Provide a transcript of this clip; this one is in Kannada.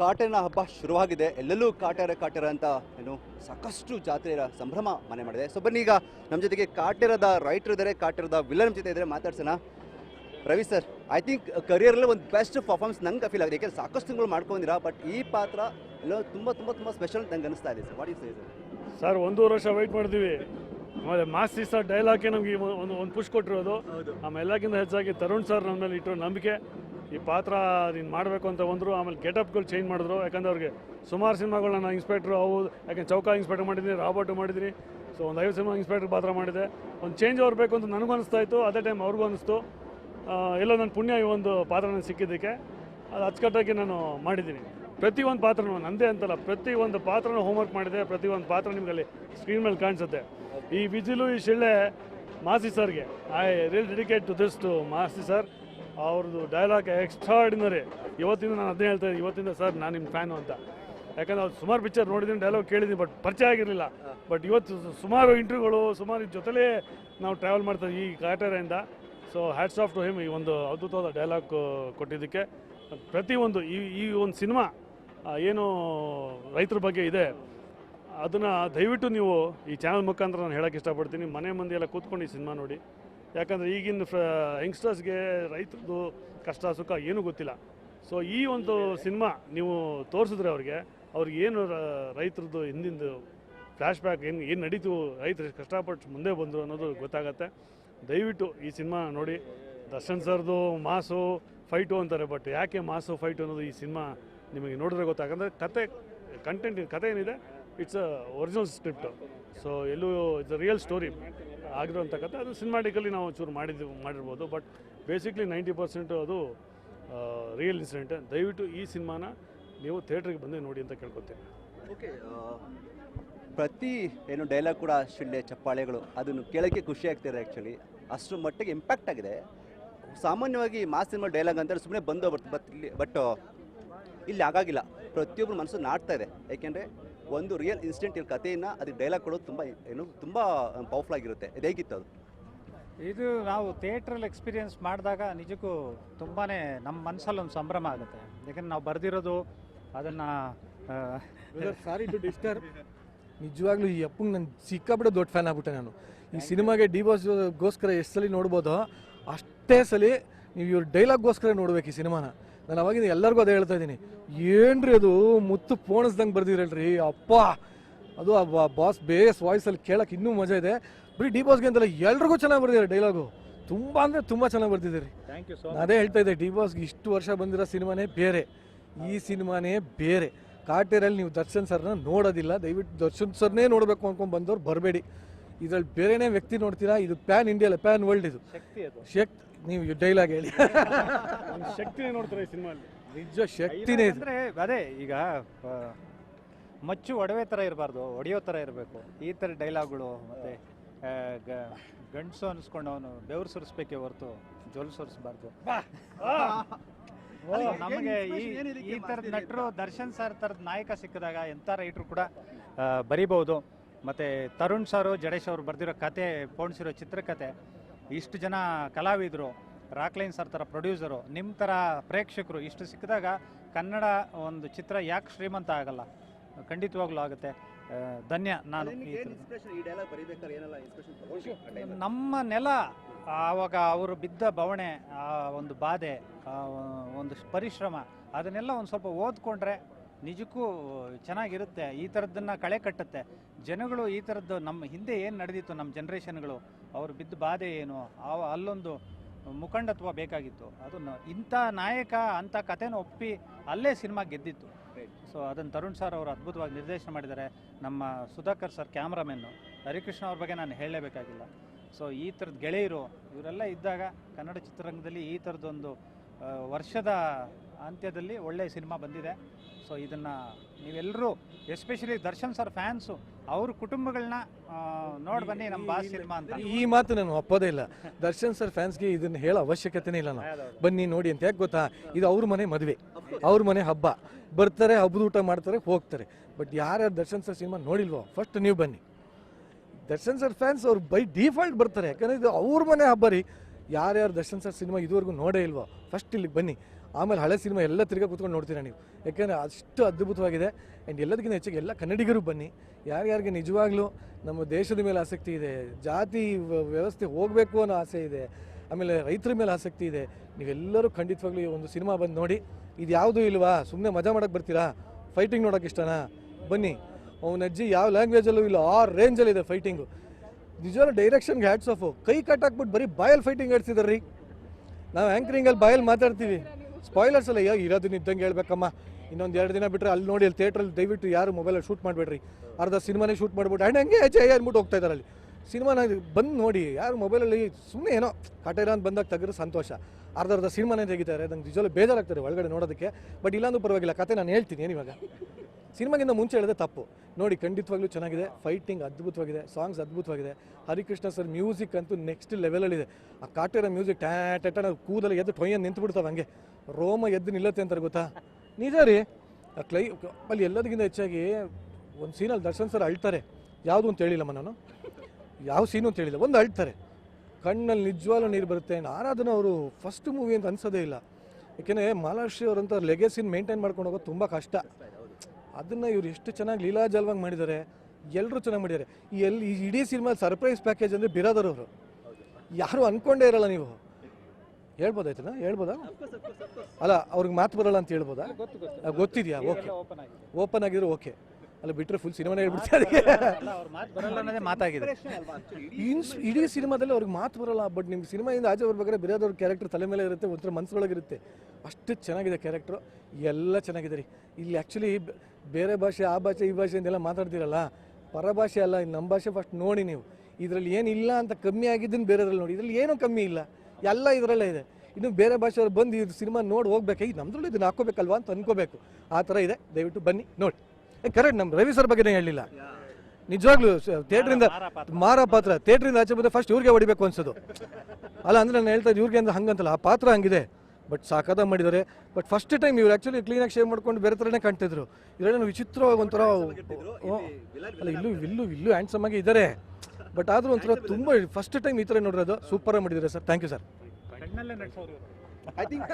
ಕಾಟೇರನ ಹಬ್ಬ ಶುರುವಾಗಿದೆ. ಎಲ್ಲೆಲ್ಲೂ ಕಾಟೇರ ಕಾಟೇರ ಅಂತ ಏನು ಸಾಕಷ್ಟು ಜಾತ್ರೆಯ ಸಂಭ್ರಮ ಮನೆ ಮಾಡಿದೆ. ಸೊ ಬನ್ನಿ ಈಗ ನಮ್ಮ ಜೊತೆಗೆ ಕಾಟೇರದ ರೈಟರ್ ಇದ್ದಾರೆ ಕಾಟೇರದ ವಿಲನ್ ಜೊತೆ ಇದ್ದಾರೆ ಮಾತಾಡ್ಸೋಣ. ರವಿ ಸರ್ ಐ ಥಿಂಕ್ ಕರಿಯರಲ್ಲಿ ಒಂದು ಬೆಸ್ಟ್ ಪರ್ಫಾರ್ಮೆನ್ಸ್ ನಂಗೆ ಫೀಲ್ ಆಗಿದೆ. ಯಾಕೆಂದ್ರೆ ಸಾಕಷ್ಟು ತಿಂಗಳು ಮಾಡ್ಕೊಂಡಿರಾ ಬಟ್ ಈ ಪಾತ್ರ ಎಲ್ಲ ತುಂಬ ತುಂಬ ತುಂಬ ಸ್ಪೆಷಲ್ ನಂಗೆ ಅನಿಸ್ತಾ ಇದೆ sir what is sir sir ಒಂದೂವರೆ ವರ್ಷ ವೆಯ್ಟ್ ಮಾಡಿದ್ವಿ ಆಮೇಲೆ ಮಾಸ್ತಿ ಸರ್ ಡೈಲಾಗೆ ನಮಗೆ ಒಂದು ಒಂದು ಪುಷ್ ಕೊಟ್ಟಿರೋದು. ಆಮೇಲೆ ಎಲ್ಲಕ್ಕಿಂತ ಹೆಚ್ಚಾಗಿ ತರುಣ್ ಸರ್ ನಮ್ಮ ಮೇಲೆ ಇಟ್ಟಿರೋ ನಂಬಿಕೆ. ಈ ಪಾತ್ರ ನೀನು ಮಾಡಬೇಕು ಅಂತ ಬಂದರು, ಆಮೇಲೆ ಗೆಟಪ್ಗಳು ಚೇಂಜ್ ಮಾಡಿದ್ರು. ಯಾಕಂದ್ರೆ ಅವ್ರಿಗೆ ಸುಮಾರು ಸಿನಿಮಾಗಳನ್ನ ನಾನು ಇನ್ಸ್ಪೆಕ್ಟ್ರು ಅವು ಯಾಕೆ ಚೌಕ ಇನ್ಸ್ಪೆಕ್ಟರ್ ಮಾಡಿದ್ದೀನಿ, ರಾಬರ್ಟ್ ಮಾಡಿದ್ದೀನಿ. ಸೊ ಒಂದು ಐದು ಸಿನಿಮಾ ಇನ್ಸ್ಪೆಕ್ಟರ್ ಪಾತ್ರ ಮಾಡಿದೆ. ಒಂದು ಚೇಂಜ್ ಅವ್ರು ಬೇಕು ಅಂತ ನನಗೂ ಅನಿಸ್ತಾ ಇತ್ತು, ಅದೇ ಟೈಮ್ ಅವ್ರಿಗೂ ಅನಿಸ್ತು. ಎಲ್ಲೋ ನನ್ನ ಪುಣ್ಯ ಈ ಒಂದು ಪಾತ್ರ ನನಗೆ ಸಿಕ್ಕಿದ್ದಕ್ಕೆ. ಅದು ಅಚ್ಚುಕಟ್ಟಾಗಿ ನಾನು ಮಾಡಿದ್ದೀನಿ. ಪ್ರತಿಯೊಂದು ಪಾತ್ರನೂ ನಂದೇ ಅಂತಲ್ಲ, ಪ್ರತಿ ಒಂದು ಪಾತ್ರನೂ ಹೋಮ್ವರ್ಕ್ ಮಾಡಿದೆ, ಪ್ರತಿ ಒಂದು ಪಾತ್ರ ನಿಮ್ಗೆ ಅಲ್ಲಿ ಸ್ಕ್ರೀನ್ ಮೇಲೆ ಕಾಣಿಸುತ್ತೆ. ಈ ವಿಜಿಲು, ಈ ಶಿಳ್ಳೆ ಮಾಸಿ ಸರ್ಗೆ I really dedicate to this to Masthi sir ಅವ್ರದ್ದು ಡೈಲಾಗ್ ಎಕ್ಸ್ಟ್ರಾಡಿನರಿ ಇವತ್ತಿಂದ ನಾನು ಅದನ್ನೇ ಹೇಳ್ತಾ ಇದ್ದೀನಿ. ಇವತ್ತಿಂದ ಸರ್, ನಾನು ನಿಮ್ಮ ಫ್ಯಾನು ಅಂತ. ಯಾಕಂದ್ರೆ ಅವ್ರು ಸುಮಾರು ಪಿಕ್ಚರ್ ನೋಡಿದ್ದೀನಿ ಡೈಲಾಗ್ ಕೇಳಿದ್ದೀನಿ ಬಟ್ ಪರಿಚಯ ಆಗಿರಲಿಲ್ಲ. ಬಟ್ ಇವತ್ತು ಸುಮಾರು ಇಂಟರ್ವ್ಯೂಗಳು ಸುಮಾರು ಜೊತೆಲೇ ನಾವು ಟ್ರಾವೆಲ್ ಮಾಡ್ತಾ ಈ ಕಾಟೇರಿಂದ. So hats off to him ಈ ಒಂದು ಅದ್ಭುತವಾದ ಡೈಲಾಗ್ ಕೊಟ್ಟಿದ್ದಕ್ಕೆ. ಪ್ರತಿಯೊಂದು, ಈ ಈ ಒಂದು ಸಿನಿಮಾ ಏನು ರೈತರ ಬಗ್ಗೆ ಇದೆ. ಅದನ್ನು ದಯವಿಟ್ಟು ನೀವು ಈ ಚಾನಲ್ ಮುಖಾಂತರ ನಾನು ಹೇಳೋಕ್ಕೆ ಇಷ್ಟಪಡ್ತೀನಿ. ಮನೆ ಮಂದಿ ಎಲ್ಲ ಕೂತ್ಕೊಂಡು ಈ ಸಿನಿಮಾ ನೋಡಿ. ಯಾಕಂದರೆ ಈಗಿನ ಫ್ರ ಯಂಗ್ಸ್ಟರ್ಸ್ಗೆ ರೈತರದ್ದು ಕಷ್ಟ, ಸುಖ ಏನೂ ಗೊತ್ತಿಲ್ಲ. ಸೊ ಈ ಒಂದು ಸಿನಿಮಾ ನೀವು ತೋರಿಸಿದ್ರೆ ಅವ್ರಿಗೆ ಅವ್ರಿಗೆ ಏನು ರೈತರದ್ದು ಹಿಂದಿಂದು ಫ್ಲ್ಯಾಶ್ ಬ್ಯಾಕ್ ಏನು ಏನು ನಡೀತು, ರೈತರು ಕಷ್ಟಪಟ್ಟು ಮುಂದೆ ಬಂದರು ಅನ್ನೋದು ಗೊತ್ತಾಗತ್ತೆ. ದಯವಿಟ್ಟು ಈ ಸಿನಿಮಾ ನೋಡಿ. ದರ್ಶನ್ ಸರ್ದು, ಮಾಸು ಫೈಟು ಅಂತಾರೆ ಬಟ್ ಯಾಕೆ ಮಾಸು ಫೈಟು ಅನ್ನೋದು ಈ ಸಿನಿಮಾ ನಿಮಗೆ ನೋಡಿದ್ರೆ ಗೊತ್ತಾಗಂದ್ರೆ ಕತೆ ಕಂಟೆಂಟ್ ಕತೆ ಏನಿದೆ? It's a original script so ಎಲ್ಲೂ ಇಟ್ಸ್ ಅ ರಿಯಲ್ ಸ್ಟೋರಿ ಕತೆ ಅದು ಸಿನಿಮಾಟಿಕಲಿ ನಾವು ಚೂರು ಮಾಡಿದ್ದು, ಮಾಡಿರ್ಬೋದು. ಬಟ್ ಬೇಸಿಕ್ಲಿ ನೈಂಟಿ ಪರ್ಸೆಂಟು ಅದು ರಿಯಲ್ ಇನ್ಸಿಡೆಂಟ್ ದಯವಿಟ್ಟು ಈ ಸಿನಿಮಾನ ನೀವು ಥಿಯೇಟ್ರಿಗೆ ಬಂದು ನೋಡಿ ಅಂತ ಕೇಳ್ಕೊತೀನಿ. ಓಕೆ ಪ್ರತಿ ಏನು ಡೈಲಾಗ್ ಕೂಡ ಶಿಳ್ಳೆ ಚಪ್ಪಾಳೆಗಳು, ಅದನ್ನು ಕೇಳೋಕ್ಕೆ ಖುಷಿ ಆಗ್ತಿದೆ ಆ್ಯಕ್ಚುಲಿ ಅಷ್ಟು ಮಟ್ಟಿಗೆ ಇಂಪ್ಯಾಕ್ಟ್ ಆಗಿದೆ. ಸಾಮಾನ್ಯವಾಗಿ ಮಾಸ್ ಸಿನಿಮಾ ಡೈಲಾಗ್ ಅಂತಾರೆ ಸುಮ್ಮನೆ ಬಂದು ಬರ್ತು ಬಟ್ ಇಲ್ಲಿ ಬಟ್ ಇಲ್ಲಿ ಆಗಾಗಿಲ್ಲ. ಪ್ರತಿಯೊಬ್ಬರು ಮನಸ್ಸು ನಾಡ್ತಾ ಇದೆ. ಯಾಕೆಂದರೆ ಒಂದು ರಿಯಲ್ ಇನ್ಸಿಡೆಂಟ್ ಇರೋ ಕಥೆಯನ್ನು ಅದಕ್ಕೆ ಡೈಲಾಗ್ ಕೊಡೋದು ತುಂಬ ಏನು ತುಂಬ ಪವರ್ಫುಲ್ ಆಗಿರುತ್ತೆ. ಇದು ಹೇಗಿತ್ತು ಅದು? ಇದು ನಾವು ಥಿಯೇಟ್ರಲ್ಲಿ ಎಕ್ಸ್ಪೀರಿಯನ್ಸ್ ಮಾಡಿದಾಗ ನಿಜಕ್ಕೂ ತುಂಬಾ ನಮ್ಮ ಮನಸ್ಸಲ್ಲಿ ಒಂದು ಸಂಭ್ರಮ ಆಗುತ್ತೆ. ಯಾಕಂದ್ರೆ ನಾವು ಬರೆದಿರೋದು ಅದನ್ನು ಸಾರಿ ಟು ಡಿಸ್ಟರ್ಬ್ ನಿಜವಾಗ್ಲೂ ಈ ಅಪ್ಪಂಗೆ ನಾನು ಸಿಕ್ಕಾಬಿಟ್ಟು ದೊಡ್ಡ ಫ್ಯಾನ್ ಆಗ್ಬಿಟ್ಟೆ ನಾನು. ಈ ಸಿನಿಮಾಗೆ ಡಿ ಬಾಸ್ಗೋಸ್ಕರ ಎಷ್ಟು ಸಲ ನೋಡ್ಬೋದೋ ಅಷ್ಟೇ ಸಲ ನೀವು ಇವ್ರ ಡೈಲಾಗ್ಗೋಸ್ಕರ ನೋಡ್ಬೇಕು ಈ ಸಿನಿಮಾನ. ನಾನು ಅವಾಗಿಂದ ಎಲ್ಲರಿಗೂ ಅದೇ ಹೇಳ್ತಾ ಇದ್ದೀನಿ. ಏನ್ರಿ ಅದು? ಮುತ್ತು ಪೋಣಿಸ್ದಂಗೆ ಬರ್ದಿರಲ್ರಿ? ಅಪ್ಪ! ಅದು ಆ ಬಾಸ್ ಬೇಸ್ ವಾಯ್ಸಲ್ಲಿ ಕೇಳಕ್ಕೆ ಇನ್ನೂ ಮಜಾ ಇದೆ. ಬರೀ ಡಿ ಬಾಸ್ಗೆ ಅಂತಲ್ಲ ಎಲ್ರಿಗೂ ಚೆನ್ನಾಗಿ ಬರ್ದಿದ್ದಾರೆ ಡೈಲಾಗು ತುಂಬ ಅಂದರೆ ತುಂಬ ಚೆನ್ನಾಗಿ ಬರ್ದಿದ್ದೀರಿ. ಥ್ಯಾಂಕ್ ಯು ಸೊ ನಾನು ಅದೇ ಹೇಳ್ತಾ ಇದ್ದೆ ಡಿ ಬಾಸ್ಗೆ ಇಷ್ಟು ವರ್ಷ ಬಂದಿರೋ ಸಿನಿಮಾನೇ ಬೇರೆ. ಈ ಸಿನಿಮಾನೇ ಬೇರೆ. ಕಾಟೇರಲ್ಲಿ ನೀವು ದರ್ಶನ್ ಸರ್ನ ನೋಡೋದಿಲ್ಲ. ದಯವಿಟ್ಟು ದರ್ಶನ್ ಸರ್ನೇ ನೋಡಬೇಕು ಅನ್ಕೊಂಡು ಬಂದವ್ರು ಬರಬೇಡಿ. ಇದ್ರಲ್ಲಿ ಬೇರೆನೇ ವ್ಯಕ್ತಿ ನೋಡ್ತೀರಾ? ಇದು ಪ್ಯಾನ್ ಇಂಡಿಯಾ ಅಲ್ಲ ಪ್ಯಾನ್ ವರ್ಲ್ಡ್ ಇದು. ಶಕ್ತಿ ಅದು. ಶಕ್ತಿ ನೀವು ಡೈಲಾಗ್ ಹೇಳಿ. ಒಂದು ಶಕ್ತಿನೇ ನೋಡ್ತಾರೆ ಈ ಸಿನಿಮಾಲ್ಲಿ? ನಿಜ ಶಕ್ತಿನೇ ಇದು. ಅಂದರೆ ಅದೇ ಈಗ ಆ, ಮಚ್ಚು ಒಡವೆ ಥರ ಇರಬಾರ್ದು ಒಡೆಯೋ ಥರ ಇರಬೇಕು. ಈ ಥರ ಡೈಲಾಗ್ಗಳು ಮತ್ತು ಗಂಡಸು ಅನ್ಸ್ಕೊಂಡು ಅವನು ಬೆವರು ಸುರಿಸ್ಬೇಕೆ ಹೊರತು ಜೊಲ್ ಸುರಿಸ್ಬಾರ್ದು. ನಮಗೆ ಈ ಈ ಥರದ ನಟರು ದರ್ಶನ್ ಸರ್ ಥರದ ನಾಯಕ ಸಿಕ್ಕಿದಾಗ ಎಂಥ ರೈಟ್ರು ಕೂಡ ಆ, ಬರಿಬೋದು ಮತ್ತು ತರುಣ್ ಸರು ಜಡೇಶ್ ಅವರು ಬರೆದಿರೋ ಕತೆ ಪೋಣಿಸಿರೋ ಚಿತ್ರಕತೆ ಇಷ್ಟು ಜನ ಕಲಾವಿದರು ರಾಕ್ಲೈನ್ ಸರ್ ಥರ ಪ್ರೊಡ್ಯೂಸರು ನಿಮ್ಮ ಥರ ಪ್ರೇಕ್ಷಕರು ಇಷ್ಟು ಸಿಕ್ಕಿದಾಗ ಕನ್ನಡ ಒಂದು ಚಿತ್ರ ಯಾಕೆ ಶ್ರೀಮಂತ ಆಗಲ್ಲ? ಖಂಡಿತವಾಗ್ಲೂ ಆಗುತ್ತೆ. ಧನ್ಯ ನಾನು ನಮ್ಮ ನೆಲ ಆವಾಗ ಅವರು ಬಿದ್ದ ಬವಣೆ ಆ ಒಂದು ಬಾಧೆ ಒಂದು ಪರಿಶ್ರಮ ಅದನ್ನೆಲ್ಲ ಒಂದು ಸ್ವಲ್ಪ ಓದ್ಕೊಂಡ್ರೆ ನಿಜಕ್ಕೂ ಚೆನ್ನಾಗಿರುತ್ತೆ. ಈ ಥರದ್ದನ್ನು ಕಳೆ ಕಟ್ಟುತ್ತೆ. ಜನಗಳು ಈ ಥರದ್ದು ನಮ್ಮ ಹಿಂದೆ ಏನು ನಡೆದಿತ್ತು ನಮ್ಮ ಜನ್ರೇಷನ್ಗಳು ಅವ್ರು ಬಿದ್ದ ಬಾಧೆ ಏನು? ಆ, ಅಲ್ಲೊಂದು ಮುಖಂಡತ್ವ ಬೇಕಾಗಿತ್ತು. ಅದನ್ನು ಇಂಥ ನಾಯಕ, ಅಂಥ ಕಥೆನ ಒಪ್ಪಿ ಅಲ್ಲೇ ಸಿನಿಮಾ ಗೆದ್ದಿತ್ತು. ಸೊ ಅದನ್ನು ತರುಣ್ ಸರ್ ಅವರು ಅದ್ಭುತವಾಗಿ ನಿರ್ದೇಶನ ಮಾಡಿದ್ದಾರೆ. ನಮ್ಮ ಸುಧಾಕರ್ ಸರ್ ಕ್ಯಾಮ್ರಾಮೆನ್ನು ಹರಿಕೃಷ್ಣ ಅವ್ರ ಬಗ್ಗೆ ನಾನು ಹೇಳಲೇಬೇಕಾಗಿಲ್ಲ. ಸೊ ಈ ಥರದ ಗೆಳೆಯರು, ಇವರೆಲ್ಲ ಇದ್ದಾಗ ಕನ್ನಡ ಚಿತ್ರರಂಗದಲ್ಲಿ ಈ ಥರದ್ದೊಂದು ವರ್ಷದ ಅಂತ್ಯದಲ್ಲಿ ಒಳ್ಳೆಯ ಸಿನಿಮಾ ಬಂದಿದೆ. ಸೊ ಇದನ್ನು ನೀವೆಲ್ಲರೂ ಎಸ್ಪೆಷಲಿ ದರ್ಶನ್ ಸರ್ ಫ್ಯಾನ್ಸು ಅವ್ರ ಕುಟುಂಬಗಳನ್ನ ನೋಡಿ ಬನ್ನಿ ನಮ್ಮ ಬಾಸ್ ಸಿನಿಮಾ ಅಂತ. ಈ ಮಾತು ನಾನು ಒಪ್ಪೋದೇ ಇಲ್ಲ. ದರ್ಶನ್ ಸರ್ ಫ್ಯಾನ್ಸ್ಗೆ ಇದನ್ನ ಹೇಳೋ ಅವಶ್ಯಕತೆನೇ ಇಲ್ಲ ನಾವು. ಬನ್ನಿ ನೋಡಿ ಅಂತ ಯಾಕೆ ಗೊತ್ತಾ? ಇದು ಅವ್ರ ಮನೆ ಮದುವೆ. ಅವ್ರ ಮನೆ ಹಬ್ಬ. ಬರ್ತಾರೆ ಹಬ್ಬದ ಊಟ ಮಾಡ್ತಾರೆ ಹೋಗ್ತಾರೆ. ಬಟ್ ಯಾರ್ಯಾರು ದರ್ಶನ್ ಸರ್ ಸಿನಿಮಾ ನೋಡಿಲ್ವೋ ಫಸ್ಟ್ ನೀವು ಬನ್ನಿ. ದರ್ಶನ್ ಸರ್ ಫ್ಯಾನ್ಸ್ ಅವ್ರು ಬೈ ಡಿಫಾಲ್ಟ್ ಬರ್ತಾರೆ. ಯಾಕಂದ್ರೆ ಇದು ಅವ್ರ ಮನೆ ಹಬ್ಬ ರೀ. ಯಾರ್ಯಾರು ದರ್ಶನ್ ಸರ್ ಸಿನಿಮಾ ಇದುವರೆಗೂ ನೋಡೇ ಇಲ್ವೋ ಫಸ್ಟ್ ಇಲ್ಲಿಗೆ ಬನ್ನಿ. ಆಮೇಲೆ ಹಳೆ ಸಿನಿಮಾ ಎಲ್ಲ ತಿರ್ಗಾ ಕೂತ್ಕೊಂಡು ನೋಡ್ತೀರಾ ನೀವು? ಯಾಕೆಂದರೆ ಅಷ್ಟು ಅದ್ಭುತವಾಗಿದೆ. ಆ್ಯಂಡ್ ಎಲ್ಲದಕ್ಕಿಂತ ಹೆಚ್ಚಿಗೆ ಎಲ್ಲ ಕನ್ನಡಿಗರು ಬನ್ನಿ. ಯಾರ್ಯಾರಿಗೆ ನಿಜವಾಗ್ಲೂ ನಮ್ಮ ದೇಶದ ಮೇಲೆ ಆಸಕ್ತಿ ಇದೆ, ಜಾತಿ ವ್ಯ- ವ್ಯವಸ್ಥೆ ಹೋಗಬೇಕು ಅನ್ನೋ ಆಸೆ ಇದೆ, ಆಮೇಲೆ ರೈತರ ಮೇಲೆ ಆಸಕ್ತಿ ಇದೆ, ನೀವೆಲ್ಲರೂ ಖಂಡಿತವಾಗ್ಲೂ ಈ ಒಂದು ಸಿನಿಮಾ ಬಂದು ನೋಡಿ, ಇದು ಯಾವುದೂ ಇಲ್ವಾ? ಸುಮ್ಮನೆ ಮಜಾ ಮಾಡೋಕ್ಕೆ ಬರ್ತೀರಾ? ಫೈಟಿಂಗ್ ನೋಡೋಕೆ ಇಷ್ಟನಾ? ಬನ್ನಿ. ಅವನ ಅಜ್ಜಿ ಯಾವ ಲ್ಯಾಂಗ್ವೇಜಲ್ಲೂ ಇಲ್ಲ, ಆ ರೇಂಜಲ್ಲಿ ಇದೆ ಫೈಟಿಂಗು ನಿಜವಾಗ್ಲೂ ಡೈರೆಕ್ಷನ್ಗೆ ಹ್ಯಾಟ್ಸ್ ಆಫು ಕೈ ಕಟ್ ಹಾಕ್ಬಿಟ್ಟು ಬರೀ ಬಾಯಲ್ಲಿ ಫೈಟಿಂಗ್ ಆಡ್ಸಿದಾರೆ ರೀ ನಾವು ಆ್ಯಂಕರಿಂಗಲ್ಲಿ ಬಾಯಲ್ಲಿ ಮಾತಾಡ್ತೀವಿ. ಸ್ಪಾಯ್ಲರ್ಸ್ ಎಲ್ಲ ಯಾವ ಇರೋದನ್ನ ಇದ್ದಂಗೆ ಹೇಳ್ಬೇಕಮ್ಮ. ಇನ್ನೊಂದು ಎರಡು ದಿನ ಬಿಟ್ಟರೆ ಅಲ್ಲಿ ನೋಡಿ, ಅಲ್ಲಿ ಥಿಯೇಟ್ರಲ್ಲಿ ದಯವಿಟ್ಟು ಯಾರು ಮೊಬೈಲಲ್ಲಿ ಶೂಟ್ ಮಾಡಬೇಡ್ರಿ. ಅರ್ಧ ಸಿನಿಮಾನೇ ಶೂಟ್ ಮಾಡ್ಬಿಟ್ಟು ಆ್ಯಂಡ್ ಹಂಗೆ ಆಚೆ ಅಂದ್ಬಿಟ್ಟು ಹೋಗ್ತಾ ಇದ್ದಾರೆ ಅಲ್ಲಿ. ಸಿನಿಮಾನ ಬಂದು ನೋಡಿ, ಯಾರು ಮೊಬೈಲಲ್ಲಿ ಸುಮ್ಮನೆ ಏನೋ ಕಾಟೇರ ಅಂತ ಬಂದಾಗ ತೆಗೆದ್ರೆ ಸಂತೋಷ. ಅರ್ಧ ಅರ್ಧ ಸಿನಿಮಾನೇ ತೆಗಿತಾರೆ, ನಂಗೆ ನಿಜವಲ್ಲೂ ಬೇಜಾರಾಗ್ತಾರೆ ಒಳಗಡೆ ನೋಡೋದಕ್ಕೆ. ಬಟ್ ಇಲ್ಲಾಂದ್ರೂ ಪರವಾಗಿಲ್ಲ, ಕತೆ ನಾನು ಹೇಳ್ತೀನಿ ಏನು ಇವಾಗ ಸಿನಿಮಾಗಿಂತ ಮುಂಚೆ ಹೇಳಿದೆ ತಪ್ಪು. ನೋಡಿ, ಖಂಡಿತವಾಗ್ಲೂ ಚೆನ್ನಾಗಿದೆ ಫೈಟಿಂಗ್ ಅದ್ಭುತವಾಗಿದೆ ಸಾಂಗ್ಸ್ ಅದ್ಭುತವಾಗಿದೆ. ಹರಿಕೃಷ್ಣ ಸರ್ ಮ್ಯೂಸಿಕ್ ಅಂತೂ ನೆಕ್ಸ್ಟ್ ಲೆವೆಲಲ್ಲಿದೆ ಆ ಕಾಟೇರ ಮ್ಯೂಸಿಕ್ ಟ್ಯಾ ಟ್ಯಾಟ ಕೂದಲು ಎದ್ದು ಟೊಯ್ಯನ್ ನಿಂತು ಬಿಡ್ತಾವೆ ಹಂಗೆ. ರೋಮ ಎದ್ದು ನಿಲ್ಲತ್ತೆ ಅಂತಾರೆ ಗೊತ್ತಾ? ನಿಜ ರೀ. ಕ್ಲೈ ಅಲ್ಲಿ ಎಲ್ಲದಕ್ಕಿಂತ ಹೆಚ್ಚಾಗಿ ಒಂದು ಸೀನಲ್ಲಿ ದರ್ಶನ್ ಸರ್ ಅಳ್ತಾರೆ. ಯಾವುದು ಅಂತ ಹೇಳಿಲ್ಲಮ್ಮ ನಾನು? ಯಾವ ಸೀನು ಅಂತ ಹೇಳಿಲ್ಲ. ಒಂದು ಅಳ್ತಾರೆ. ಕಣ್ಣಲ್ಲಿ ನಿಜವಾಗ್ಲೂ ನೀರು ಬರುತ್ತೆ. ಆರಾಧನ ಅವರು ಫಸ್ಟ್ ಮೂವಿ ಅಂತ ಅನ್ಸೋದೇ ಇಲ್ಲ. ಯಾಕೆಂದರೆ ಮಾಲಾಶ್ರೀ ಅವರಂತ ಲೆಗೆಸಿನ ಮೇಂಟೈನ್ ಮಾಡ್ಕೊಂಡು ಹೋಗೋದು ತುಂಬ ಕಷ್ಟ. ಅದನ್ನು ಇವ್ರು ಎಷ್ಟು ಚೆನ್ನಾಗಿ ಲೀಲಾಜಲವಾಗಿ ಮಾಡಿದ್ದಾರೆ ಎಲ್ಲರೂ ಚೆನ್ನಾಗಿ ಮಾಡಿದ್ದಾರೆ ಈ ಎಲ್ಲಿ ಇಡೀ ಸಿನಿಮಾ ಸರ್ಪ್ರೈಸ್ ಪ್ಯಾಕೇಜ್ ಅಂದರೆ ಬಿರಾದರ್ ಅವರು. ಯಾರು ಅನ್ಕೊಂಡೇ ಇರಲ್ಲ ನೀವು. ಹೇಳ್ಬೋದಾಯ್ತಲ್ಲ ಹೇಳ್ಬೋದಾ? ಅಲ್ಲ ಅವ್ರಿಗೆ ಮಾತು ಬರಲ್ಲ ಅಂತ ಹೇಳ್ಬೋದಾ? ಗೊತ್ತಿದ್ಯಾ? ಓಕೆ ಓಪನ್ ಆಗಿದೆ. ಓಪನ್ ಆಗಿದ್ರೆ ಓಕೆ ಅಲ್ಲ ಬಿಟ್ಟರೆ ಫುಲ್ ಸಿನಿಮಾನೇ ಹೇಳ್ಬಿಡ್ತಾರೆ ಅದಕ್ಕೆ ಮಾತಾಗಿದೆ. ಇನ್ಸ್ ಇಡೀ ಸಿನಿಮಾದಲ್ಲಿ ಅವ್ರಿಗೆ ಮಾತು ಬರಲ್ಲ ಬಟ್ ನಿಮ್ಗೆ ಸಿನಿಮಾಯಿಂದ ಆಚೆ ಬರ್ಬೇಕಾದ್ರೆ ಬೇರೆದವ್ರ ಕ್ಯಾರೆಕ್ಟರ್ ತಲೆ ಮೇಲೆ ಇರುತ್ತೆ ಒಂಥರ ಮನಸ್ಸೊಳಗಿರುತ್ತೆ ಅಷ್ಟು ಚೆನ್ನಾಗಿದೆ ಕ್ಯಾರೆಕ್ಟ್ರು ಎಲ್ಲ ಚೆನ್ನಾಗಿದೆ ರೀ. ಇಲ್ಲಿ ಆ್ಯಕ್ಚುಲಿ ಬೇರೆ ಭಾಷೆ ಆ ಭಾಷೆ ಈ ಭಾಷೆ ಅಂತೆಲ್ಲ ಮಾತಾಡ್ತೀರಲ್ಲ? ಪರಭಾಷೆ ಅಲ್ಲ ನಮ್ಮ ಭಾಷೆ ಫಸ್ಟ್ ನೋಡಿ ನೀವು. ಇದರಲ್ಲಿ ಏನಿಲ್ಲ ಅಂತ ಕಮ್ಮಿ ಆಗಿದ್ದನ್ನು ಬೇರೆದ್ರಲ್ಲಿ ನೋಡಿ. ಇದರಲ್ಲಿ ಏನೂ ಕಮ್ಮಿ ಇಲ್ಲ. ಎಲ್ಲ ಇದರಲ್ಲೇ ಇದೆ. ಇನ್ನು ಬೇರೆ ಭಾಷೆಯವ್ರು ಬಂದು ಇದು ಸಿನಿಮಾ ನೋಡಿ ಹೋಗ್ಬೇಕು? ಈಗ ನಮ್ದ್ರಲ್ಲಿ ಇದನ್ನ ಹಾಕೋಬೇಕಲ್ವಾ ಅಂತ ಅನ್ಕೋಬೇಕು. ಆ ಥರ ಇದೆ. ದಯವಿಟ್ಟು ಬನ್ನಿ ನೋಡಿ. ಕರೆಕ್ಟ್ ನಮ್ಮ ರವಿ ಸರ್ ಬಗ್ಗೆನೇ ಹೇಳಲಿಲ್ಲ. ನಿಜವಾಗ್ಲೂ ಥಿಯೇಟ್ರಿಂದ ಮಾರ ಪಾತ್ರ ಥಿಯೇಟ್ರಿಂದ ಆಚೆ ಬಂದರೆ ಫಸ್ಟ್ ಇವ್ರಿಗೆ ಹೊಡಿಬೇಕು ಅನ್ಸೋದು. ಅಲ್ಲ ಅಂದ್ರೆ ನಾನು ಹೇಳ್ತಾ ಇವ್ರಿಗೆ ಅಂದ್ರೆ ಹಂಗಂತಲ್ಲ ಆ ಪಾತ್ರ ಹಂಗಿದೆ. ಬಟ್ ಸಾಕಾದ ಮಾಡಿದ್ದಾರೆ. ಬಟ್ ಫಸ್ಟ್ ಟೈಮ್ ಇವ್ರು ಆ್ಯಕ್ಚುಲಿ ಕ್ಲೀನಾಗಿ ಶೇವ್ ಮಾಡ್ಕೊಂಡು ಬೇರೆ ಥರನೇ ಕಾಣ್ತಿದ್ರು. ಇದರಲ್ಲಿ ವಿಚಿತ್ರವಾಗಿ ಒಂಥರ ಅಲ್ಲ ಇಲ್ಲೂ ಇಲ್ಲೂ ಇಲ್ಲೂ ಹ್ಯಾಂಡ್ಸಮ್ ಆಗಿ ಇದ್ದಾರೆ. ಬಟ್ ಆದರೂ ಒಂಥರ ತುಂಬ ಫಸ್ಟ್ ಟೈಮ್ ಈ ಥರ ನೋಡಿರೋದು ಸೂಪರಾಗಿ ಮಾಡಿದ್ದಾರೆ sir? Thank you sir I think